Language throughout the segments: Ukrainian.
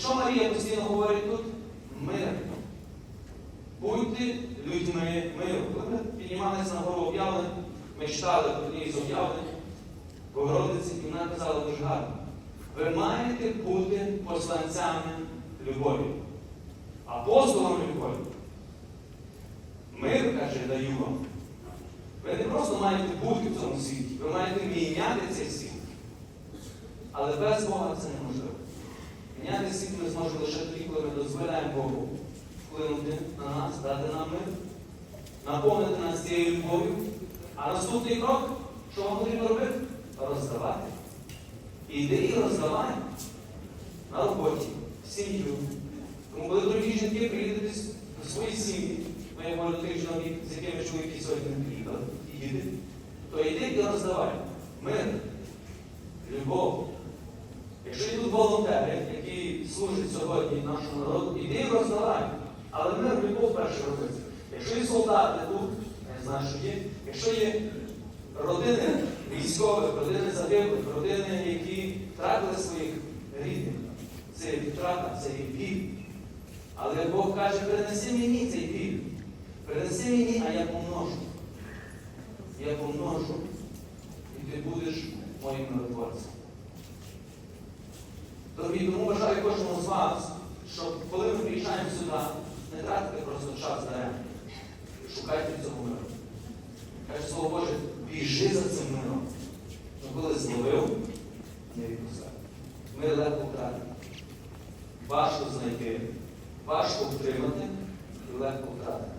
Що Марія постійно говорить тут? Мир. Будьте людьми миру. Коли ми піднімалися на гору об'явлень, ми читали однієї з об'явлень Богородиці, і вона казала дуже гарно. Ви маєте бути посланцями любові, апостолами любові. Мир, каже, даю вам. Ви не просто маєте бути в цьому світі, ви маєте міняти цей світ. Але без Бога це неможливо. Міняти світ ми зможемо лише тоді, коли ми дозволяємо Богу вплинути на нас, дати нам мир, наповнити нас цією любов'ю. А наступний крок, що вам потрібно робити? Роздавати. Іди і роздавай на роботі, в сім'ю. Тому коли дорогі жінки приїдете до своїї сім'ї, ми як говорю тих жінок, з якими чоловіки сьогодні і діти, то йди і роздавай. Мир, любов. Якщо тут волонтери, які служать сьогодні нашому народу, іди і роздавай. Але мир, любов перше робиться. Якщо є солдати тут, не знаю, що є, якщо є родини військових, родини загиблих, родини, які втратили своїх рідних, це втрата, це є біль. Але Бог каже, перенеси мені цей біль. Перенеси мені, а я помножу. Я помножу, і ти будеш моїм миротворцем. Дорогі, тому бажаю кожному з вас, щоб коли ми приїжджаємо сюди, не тратити просто час даремно. Шукайте цього миру. Каже Слово Боже, біжи за цим миром. Ну коли зловив, не відпускай. Мир легко втратити. Важко знайти, важко втримати і легко втратити.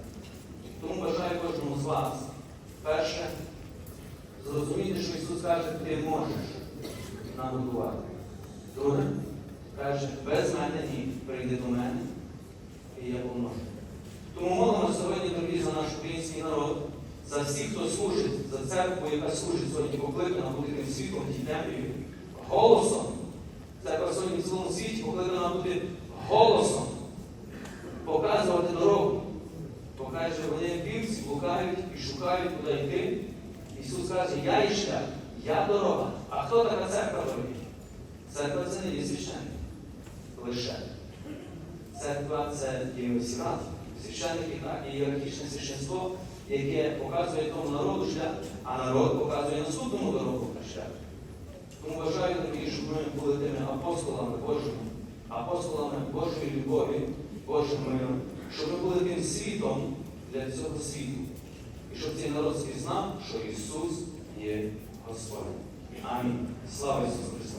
Тому бажаю кожному з вас, перше, зрозуміти, що Ісус каже, ти можеш нагодувати. Друге, каже, без мене ні, прийди до мене, і я поможу. Тому молимо сьогодні, дорогі, за наш український народ, за всіх, хто служить, за церкву, яка служить сьогодні покликана бути тим в тій голосом. Церква сьогодні в цілому світі покликана бути голосом, показувати дорогу. Бо каже, вони вівці блукають і шукають, куди йти. Ісус каже, я і шлях, я дорога. А хто така церква дорогі? Церква це не є священник. Лише. Церква це. Священники так, і ієрархічне священство, яке показує тому народу шлях, а народ показує наступному дорогу на шлях. Тому бажаю тобі, щоб ми були тими апостолами Божими, апостолами Божої любові, Божого миру, щоб ми були тим світом для цього світу. І щоб цей народ спізнав, що Ісус є Господь. Амінь. Слава Ісусу Христу!